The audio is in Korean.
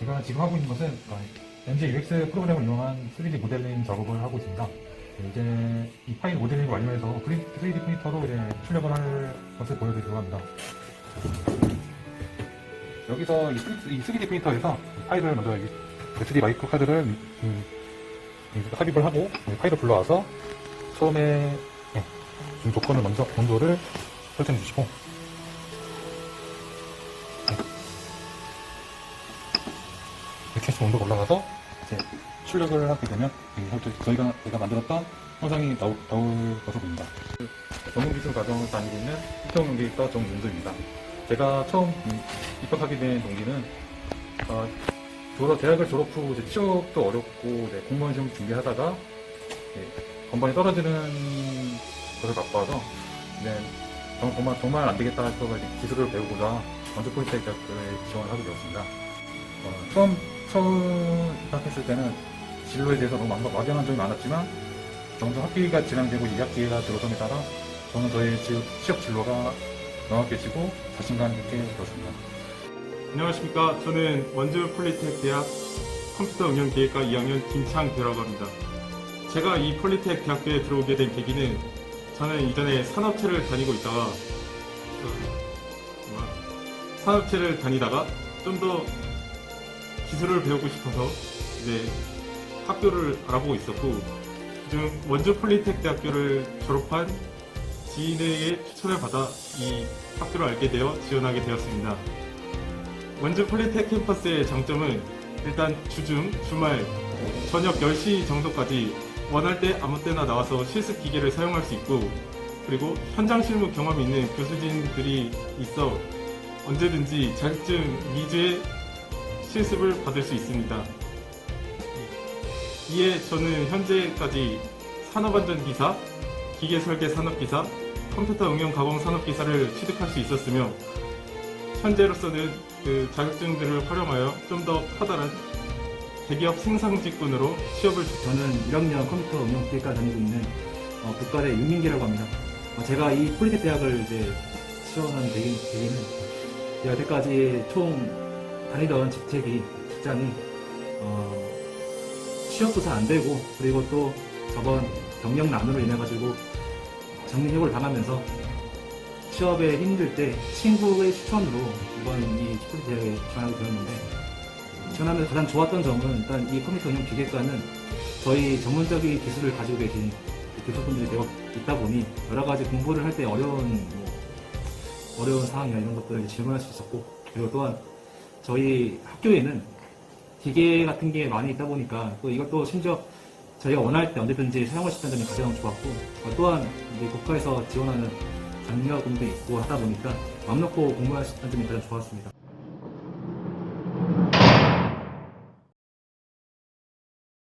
제가 지금 하고 있는 것은 어, MG UX 프로그램을 이용한 3D 모델링 작업을 하고 있습니다. 네, 이제 이 파일 모델링을 완료해서 3D 프린터로 이제 출력을 할 것을 보여드리려고 합니다. 여기서 이 3D 프린터에서 파일을 먼저 이 SD 마이크로 카드를 음, 음, 삽입을 하고 이 파일을 불러와서 처음에 네, 좀 조건을 먼저 온도를 설정해 주시고 온도가 올라가서 이제 출력을 하게 되면 이 저희가 제가 만들었던 영상이 나올, 나올 것으로 보입니다. 전문기술 과정을 다니고 있는 이평용기과 정윤도입니다. 제가 처음 음, 입학하게 된 동기는 어, 졸업, 대학을 졸업 후 이제 취업도 어렵고 네, 공무원 시험 준비하다가 네, 건반이 떨어지는 것을 갖고 와서 네, 정- 정말, 정말 안 되겠다 이제 기술을 배우고자 원주 폴리테크 대학교에 지원을 하게 되었습니다. 어, 처음, 처음 입학했을 때는 진로에 대해서 너무 막- 막연한 점이 많았지만 점점 학기가 진행되고 2학기가 들어선에 따라 저는 저의 지- 취업 진로가 명확해지고 자신감 있게 되었습니다. 안녕하십니까. 저는 원주 폴리텍 대학 컴퓨터 응용 기획과 2학년 김창배라고 합니다. 제가 이 폴리텍 대학교에 들어오게 된 계기는 저는 이전에 산업체를 다니고 있다가 어, 뭐야, 산업체를 다니다가 좀더 기술을 배우고 싶어서 이제 학교를 알아보고 있었고 지금 원주 폴리텍 대학교를 졸업한 지인에게 추천을 받아 이 학교를 알게 되어 지원하게 되었습니다. 원주 폴리텍 캠퍼스의 장점은 일단 주중, 주말, 저녁 10시 정도까지 원할 때 아무 때나 나와서 실습 기계를 사용할 수 있고 그리고 현장 실무 경험이 있는 교수진들이 있어 언제든지 자격증 위주의 실습을 받을 수 있습니다. 이에 저는 현재까지 산업안전기사, 기계설계 산업기사, 컴퓨터 응용 가공 산업기사를 취득할 수 있었으며 현재로서는 그 자격증들을 활용하여 좀 더 커다란 대기업 생산직군으로 취업을 저는 1학년 컴퓨터 응용기획과 다니고 있는 어, 국가대 윤민기라고 합니다. 어, 제가 이 폴리텍 대학을 이제 지원한 계기, 계기는 여태까지 총 다니던 직책이 직장이 어, 취업도 잘 안 되고 그리고 또 저번 경력난으로 인해 가지고 정리해고를 당하면서 취업에 힘들 때 친구의 추천으로 이번 이 폴리텍 대학에 지원하게 되었는데 지원하면서 가장 좋았던 점은 일단 이 컴퓨터 응용 기계과는 저희 전문적인 기술을 가지고 계신 교수분들이 되어 있다 보니 여러 가지 공부를 할 때 어려운 뭐 어려운 상황이나 이런 것들을 질문할 수 있었고 그리고 또한 저희 학교에는 기계 같은 게 많이 있다 보니까 또 이것도 심지어 저희가 원할 때 언제든지 사용할 수 있다는 점이 가장 좋았고 어, 또한 이제 국가에서 지원하는 장려금도 있고 하다 보니까 마음 놓고 공부할 수 있다는 점이 가장 좋았습니다.